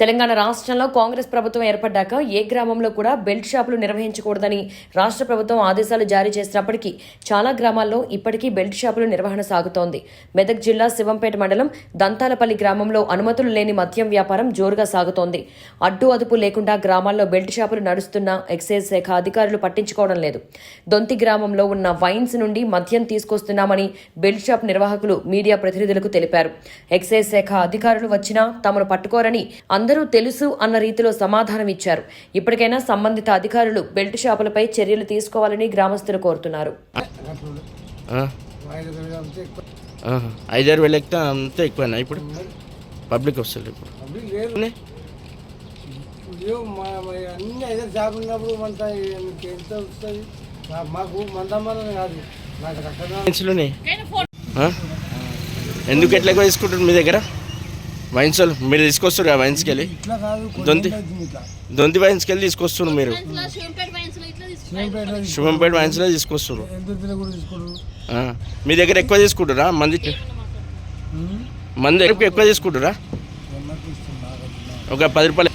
తెలంగాణ రాష్ట్రంలో కాంగ్రెస్ ప్రభుత్వం ఏర్పడ్డాక ఏ గ్రామంలో కూడా బెల్ట్ షాపులు నిర్వహించకూడదని రాష్ట్ర ప్రభుత్వం ఆదేశాలు జారీ చేసినప్పటికీ చాలా గ్రామాల్లో ఇప్పటికీ బెల్ట్ షాపుల నిర్వహణ సాగుతోంది. మెదక్ జిల్లా శివంపేట మండలం దంతాలపల్లి గ్రామంలో అనుమతులు లేని మద్యం వ్యాపారం జోరుగా సాగుతోంది. అడ్డు అదుపు లేకుండా గ్రామాల్లో బెల్ట్ షాపులు నడుస్తున్న ఎక్సైజ్ శాఖ అధికారులు పట్టించుకోవడం లేదు. దొంతి గ్రామంలో ఉన్న వైన్స్ నుండి మద్యం తీసుకొస్తున్నామని బెల్ట్ షాప్ నిర్వాహకులు మీడియా ప్రతినిధులకు తెలిపారు. ఎక్సైజ్ శాఖ అధికారులు వచ్చినా తమను పట్టుకోరని అందరూ తెలుసు అన్న రీతిలో సమాధానం ఇచ్చారు. ఇప్పటికైనా సంబంధిత అధికారులు బెల్ట్ షాపులపై చర్యలు తీసుకోవాలని గ్రామస్తులు కోరుతున్నారు. ఐదారు వేలు ఎక్కితే అంతే ఎక్కువైనా ఇప్పుడు? పబ్లిక్ వస్తుంది ఇప్పుడు. అన్ని? అయితే జాబ్ ఉన్నప్పుడు ఎంత వస్తుంది? మాకు మందమ్మని కాదు. నాకు? ఎందుకు ఎట్లా తీసుకుంటారు మీ దగ్గర? వైన్స్ మీరు తీసుకొస్తారు ఆ వైన్స్కి వెళ్ళి కాదు దొంతి దొంతి వైన్స్కి వెళ్ళి తీసుకొస్తారు మీరు శుభంపేట వైన్స్లో తీసుకొస్తారు. మీ దగ్గర ఎక్కువ తీసుకుంటారా మంది మంది ఎక్కువ ఎక్కువ తీసుకుంటారా ఒక పది రూపాయలు